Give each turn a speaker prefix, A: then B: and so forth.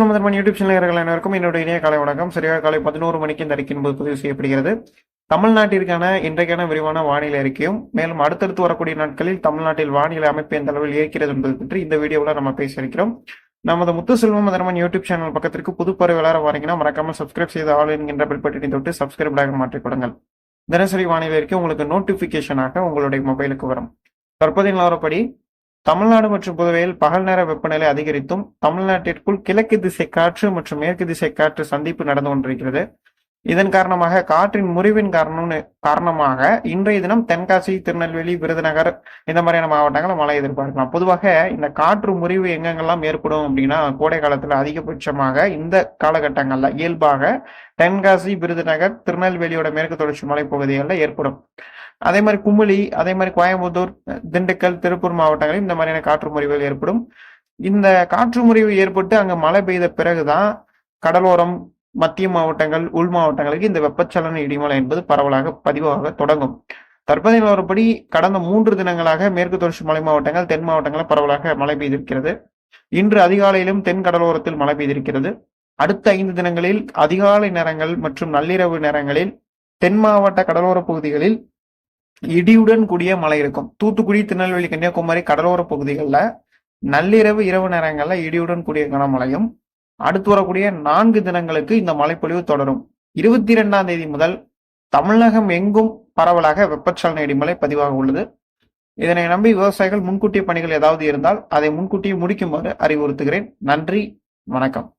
A: நம்ம யூடியூப் இருக்கிற அனைவருக்கும் என்னுடைய இணைய காலை வணக்கம். சரியாக காலை பதினோரு மணிக்கு இந்த அறிக்கையின் போது பதிவு செய்யப்படுகிறது. தமிழ்நாட்டிற்கான இன்றைக்கான விரிவான வானிலை அறிக்கையும் மேலும் அடுத்தடுத்து வரக்கூடிய நாட்களில் தமிழ்நாட்டில் வானிலை அமைப்பு எந்த அளவில் இருக்கிறது என்பது பற்றி இந்த வீடியோவில் நம்ம பேசி இருக்கிறோம். நமது முத்துசெல்வம் மதரமன் யூடியூப் சேனல் பக்கத்திற்கு புது பறவைகளாக வரீங்கன்னா மறக்காமல் சப்ஸ்கிரைப் செய்து ஆள் என்கின்ற பில் பட்டினை தொட்டு சப்ஸ்கிரைப் ஆக மாற்றிக் கொடுங்கள். தினசரி வானிலை அறிக்கை உங்களுக்கு நோட்டிபிகேஷனாக உங்களுடைய மொபைலுக்கு வரும். தற்போதைய நிலவரப்படி தமிழ்நாடு மற்றும் புதுவையில் பகல் நேர வெப்பநிலை அதிகரித்தும் தமிழ்நாட்டிற்குள் கிழக்கு திசை காற்று மற்றும் மேற்கு திசை காற்று சந்திப்பு நடந்து கொண்டிருக்கிறது. இதன் காரணமாக காற்றின் முறிவின் காரணம் காரணமாக இன்றைய தினம் தென்காசி திருநெல்வேலி விருதுநகர் இந்த மாதிரியான மாவட்டங்களில் மழை எதிர்பார்க்கலாம். பொதுவாக இந்த காற்று முறிவு எங்கெங்கெல்லாம் ஏற்படும் அப்படின்னா கோடை காலத்துல அதிகபட்சமாக இந்த காலகட்டங்கள்ல இயல்பாக தென்காசி விருதுநகர் திருநெல்வேலியோட மேற்கு தொடர்ச்சி மலை பகுதிகளில் ஏற்படும். அதே மாதிரி குமிழி அதே மாதிரி கோயம்புத்தூர் திண்டுக்கல் திருப்பூர் மாவட்டங்களில் இந்த மாதிரியான காற்று முறிவுகள் ஏற்படும். இந்த காற்று முறிவு ஏற்பட்டு அங்கே மழை பெய்த பிறகுதான் கடலோரம் மத்திய மாவட்டங்கள் உள் மாவட்டங்களுக்கு இந்த வெப்பச்சலன இடிமலை என்பது பரவலாக பதிவாக தொடங்கும். தற்போதைய நிலவரப்படி கடந்த மூன்று தினங்களாக மேற்கு தொடர்ச்சி மலை மாவட்டங்கள் தென் மாவட்டங்களில் பரவலாக மழை பெய்திருக்கிறது. இன்று அதிகாலையிலும் தென் கடலோரத்தில் மழை பெய்திருக்கிறது. அடுத்த ஐந்து தினங்களில் அதிகாலை நேரங்கள் மற்றும் நள்ளிரவு நேரங்களில் தென் மாவட்ட கடலோர பகுதிகளில் இடியுடன் கூடிய மழை இருக்கும். தூத்துக்குடி திருநெல்வேலி கன்னியாகுமரி கடலோர பகுதிகளில் நள்ளிரவு இரவு நேரங்களில் இடியுடன் கூடிய கனமழையும் அடுத்து வரக்கூடிய நான்கு தினங்களுக்கு இந்த மழைப்பொழிவு தொடரும். இருபத்தி இரண்டாம் தேதி முதல் தமிழகம் எங்கும் பரவலாக வெப்பச்சலன இடிமலை பதிவாக உள்ளது. இதனை நம்பி விவசாயிகள் முன்கூட்டிய பணிகள் ஏதாவது இருந்தால் அதை முன்கூட்டியே முடிக்குமாறு அறிவுறுத்துகிறேன். நன்றி வணக்கம்.